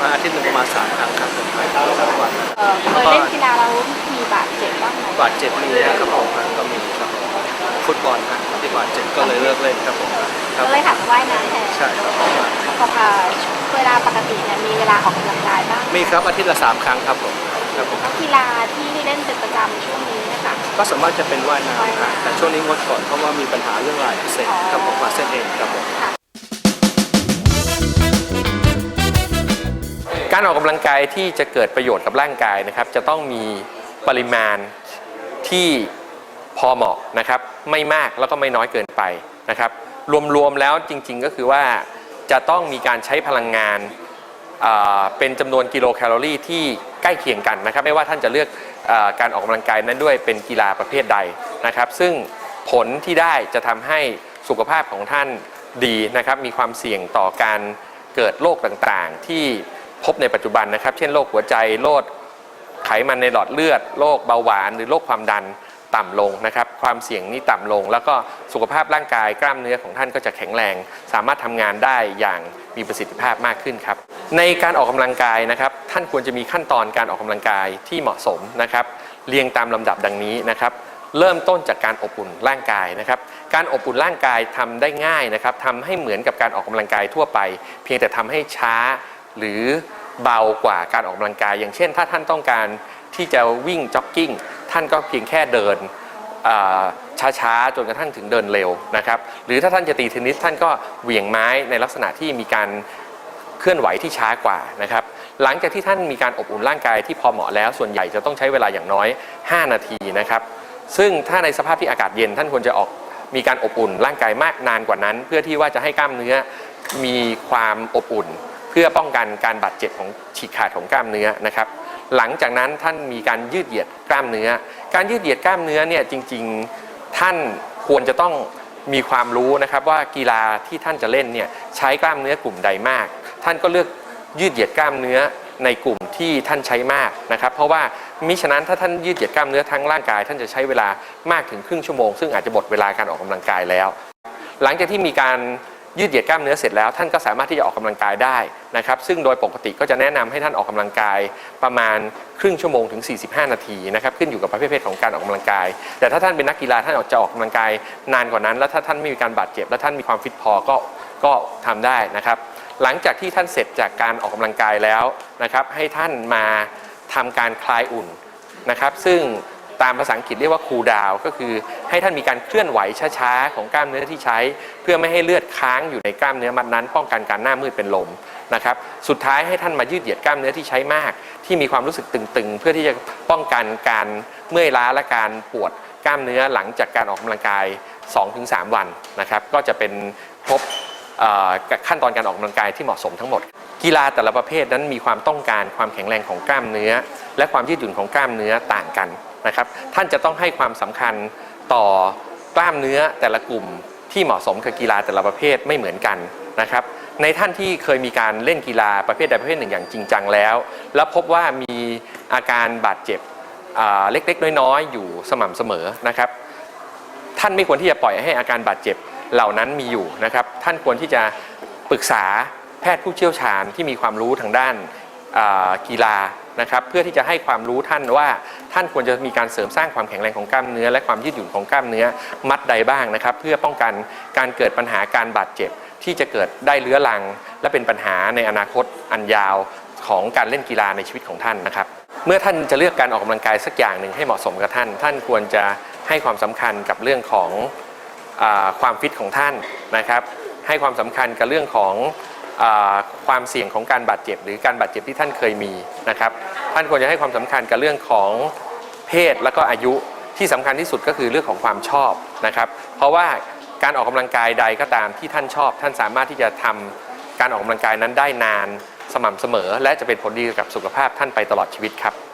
มาอาทิตย์หนึ่งประมาณสามครั้งครับผมไปทุกสามวันเล่นกีฬาแล้วมีบาดเจ็บบ้างไหมบาดเจ็บมีนะครับผมก็มีครับผมฟุตบอลครับที่บาดเจ็บก็เลยเลิกเล่นครับผมก็เลยหันว่ายน้ำแทนใช่ครับผมพอพาเวลาปกติเนี่ยมีเวลาออกกำลังกายบ้างไหมีครับอาทิตย์ละสามครั้งครับผมครับผมกีฬาที่เล่นเป็นประจำช่วงนี้นะคะ ก็สามารถจะเป็นว่ายน้ำครับแต่ช่วงนี้งดก่อนเพราะว่ามีปัญหาเรื่องลายอัเสบครับผมมาเส้นเองนครับผม การออกกำลังกายที่จะเกิดประโยชน์กับร่างกายนะครับ จะต้องมีปริมาณที่พอเหมาะนะครับไม่มากแล้วก็ไม่น้อยเกินไปนะครับ รวมๆแล้วจริง ๆ ก็คือว่าจะต้องมีการใช้พลังงานเป็นจำนวนกิโลแคลอรี่ที่ใกล้เคียงกันนะครับ ไม่ว่าท่านจะเลือกอการออกกำลังกายนั้นด้วยเป็นกีฬาประเภทใดนะครับ ซึ่งผลที่ได้จะทำให้สุขภาพของท่านดีนะครับ มีความเสี่ยงต่อการเกิดโรคต่างๆ ที่ พบในปัจจุบันนะครับ เช่นโรคหัวใจโรคไขมันในหลอดเลือดโรคเบาหวาน หรือโรคความดันต่ำลงนะครับ ความเสี่ยงนี้ต่ำลง แล้วก็สุขภาพร่างกายกล้ามเนื้อของท่านก็จะแข็งแรง สามารถทำงานได้อย่างมีประสิทธิภาพมากขึ้นครับ ในการออกกำลังกายนะครับ ท่านควรจะมีขั้นตอนการออกกำลังกายที่เหมาะสมนะครับ เรียงตามลำดับดังนี้นะครับ เริ่มต้นจากการอบอุ่นร่างกายนะครับ การอบอุ่นร่างกายทำได้ง่ายนะครับทำให้เหมือนกับการออกกำลังกายทั่วไป เพียงแต่ทำให้ช้า หรือเบากว่าการออกกำลังกาย อย่างเช่น ถ้าท่านต้องการที่จะวิ่งจ็อกกิ้งท่านก็เพียงแค่เดินช้าๆ จนกระทั่งถึงเดินเร็วนะครับ หรือถ้าท่านจะตีเทนนิสท่านก็เหวี่ยงไม้ในลักษณะที่มีการเคลื่อนไหวที่ช้ากว่านะครับ หลังจากที่ท่านมีการอบอุ่นร่างกายที่พอเหมาะแล้ว ส่วนใหญ่จะต้องใช้เวลาอย่างน้อย 5 นาทีนะครับ ซึ่งถ้าในสภาพที่อากาศเย็นท่านควรจะออกมีการอบอุ่นร่างกายมากนานกว่านั้น เพื่อที่ว่าจะให้กล้ามเนื้อมีความอบอุ่น พื่อป้องกันการบาดเจ็บของฉีกขาดของกล้ามเนื้อนะครับ หลังจากนั้นท่านมีการยืดเหยียดกล้ามเนื้อ การยืดเหยียดกล้ามเนื้อเนี่ยจริงๆท่านควรจะต้องมีความรู้นะครับว่ากีฬาที่ท่านจะเล่นเนี่ยใช้กล้ามเนื้อกลุ่มใดมาก ท่านก็เลือกยืดเหยียดกล้ามเนื้อในกลุ่มที่ท่านใช้มากนะครับ เพราะว่ามิฉะนั้นถ้าท่านยืดเหยียดกล้ามเนื้อทั้งร่างกาย ท่านจะใช้เวลามากถึงครึ่งชั่วโมง ซึ่งอาจจะหมดเวลาการออกกำลังกายแล้ว หลังจากที่มีการ ยืดเหยียดกล้ามเนื้อเสร็จแล้วท่านก็สามารถที่จะออกกำลังกายได้นะครับซึ่งโดยปกติก็จะแนะนำให้ท่านออกกำลังกายประมาณครึ่งชั่วโมงถึง 45 นาทีนะครับขึ้นอยู่กับประเภทของการออกกำลังกาย แต่ถ้าท่านเป็นนักกีฬาท่านออกจะออกกำลังกายนานกว่านั้น แล้วถ้าท่านไม่มีการบาดเจ็บ และท่านมีความฟิตพอก็ก็ทำได้นะครับ หลังจากที่ท่านเสร็จจากการออกกำลังกายแล้วนะครับให้ท่านมาทำการคลายอุ่นนะครับซึ่งตามภาษาอังกฤษเรียกว่าคูลดาวก็คือ ให้ท่านมีการเคลื่อนไหวช้าๆของกล้ามเนื้อที่ใช้ เพื่อไม่ให้เลือดค้างอยู่ในกล้ามเนื้อมัดนั้น ป้องกันการหน้ามืดเป็นลมนะครับสุดท้ายให้ท่านมายืดเหยียดกล้ามเนื้อที่ใช้มาก ที่มีความรู้สึกตึงๆ เพื่อที่จะป้องกันการเมื่อยล้าและการปวดกล้ามเนื้อหลังจากการออกกำลังกาย 2-3 วันนะครับก็จะเป็นครบขั้นตอนการออกกำลังกายที่เหมาะสมทั้งหมด กีฬาแต่ละประเภทนั้นมีความต้องการความแข็งแรงของกล้ามเนื้อ และความยืดหยุ่นของกล้ามเนื้อต่างกันนะครับท่านจะต้องให้ความสำคัญ ต่อกล้ามเนื้อแต่ละกลุ่มที่เหมาะสมกับกีฬาแต่ละประเภทไม่เหมือนกันนะครับ ในท่านที่เคยมีการเล่นกีฬาประเภทใดประเภทหนึ่งอย่างจริงจังแล้ว แล้วพบว่ามีอาการบาดเจ็บเล็กๆ น้อยๆ อยู่สม่ำเสมอนะครับ ท่านไม่ควรที่จะปล่อยให้อาการบาดเจ็บเหล่านั้นมีอยู่นะครับ ท่านควรที่จะปรึกษาแพทย์ผู้เชี่ยวชาญที่มีความรู้ทางด้านกีฬา นะครับเพื่อที่จะให้ความรู้ท่านว่าท่านควรจะมีการเสริมสร้างความแข็งแรงของกล้ามเนื้อ และความยืดหยุ่นของกล้ามเนื้อมัดใดบ้างนะครับ เพื่อป้องกันการเกิดปัญหาการบาดเจ็บ ที่จะเกิดได้เรื้อรัง และเป็นปัญหาในอนาคตอันยาวของการเล่นกีฬาในชีวิตของท่านนะครับ เมื่อท่านจะเลือกการออกกำลังกายสักอย่างหนึ่งให้เหมาะสมกับท่าน ท่านควรจะให้ความสำคัญกับเรื่องของอความฟิตของท่านนะครับ ให้ความสำคัญกับเรื่องของ ความเสี่ยงของการบาดเจ็บ หรือการบาดเจ็บที่ท่านเคยมีนะครับท่านควรจะให้ความสำคัญกับเรื่องของเพศและก็อายุที่สำคัญที่สุดก็คือเรื่องของความชอบนะครับเพราะว่าการออกกำลังกายใดก็ตามที่ท่านชอบ ท่านสามารถที่จะทำการออกกำลังกายนั้นได้นานสม่ำเสมอ และจะเป็นผลดีกับสุขภาพท่านไปตลอดชีวิตครับ